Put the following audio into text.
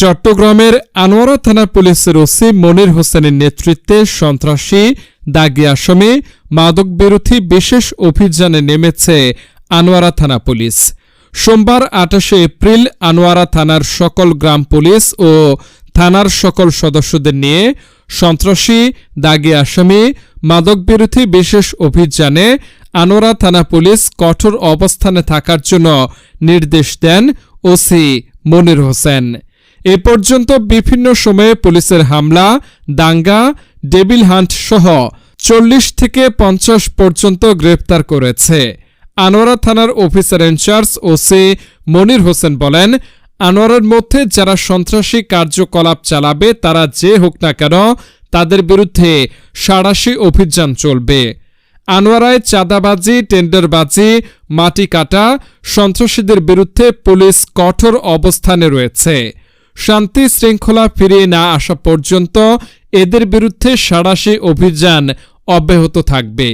চট্টগ্রামের আনোয়ারা থানা পুলিশের ওসি মনির হোসেনের নেতৃত্বে সন্ত্রাসী দাগি আসামি মাদক বিরোধী বিশেষ অভিযানে নেমেছে আনোয়ারা থানা পুলিশ। সোমবার আঠাশে এপ্রিল আনোয়ারা থানার সকল গ্রাম পুলিশ ও থানার সকল সদস্যদের নিয়ে সন্ত্রাসী, দাগি আসামি, মাদক বিরোধী বিশেষ অভিযানে আনোয়ারা থানা পুলিশ কঠোর অবস্থানে থাকার জন্য নির্দেশ দেন ওসি মনির হোসেন। এ পর্যন্ত বিভিন্ন সময়ে পুলিশের হামলা, দাঙ্গা ডেবিল হান্ট সহ চল্লিশ থেকে পঞ্চাশ পর্যন্ত গ্রেপ্তার করেছে। আনোয়ারা থানার officer in charge OC Monir Hossain বলেন, আনোয়ারের মধ্যে যারা সন্ত্রাসী কার্যকলাপ চালাবে, তারা যে হোক না কেন তাদের বিরুদ্ধে সাড়াশি অভিযান চলবে। আনোয়ারায় চাঁদাবাজি, টেন্ডারবাজি, মাটি কাটা, সন্ত্রাসীদের বিরুদ্ধে পুলিশ কঠোর অবস্থানে রয়েছে। শান্তি শৃঙ্খলা ফিরিয়ে না আসা পর্যন্ত এদের বিরুদ্ধে সাড়াশি অভিযান অব্যাহত থাকবে।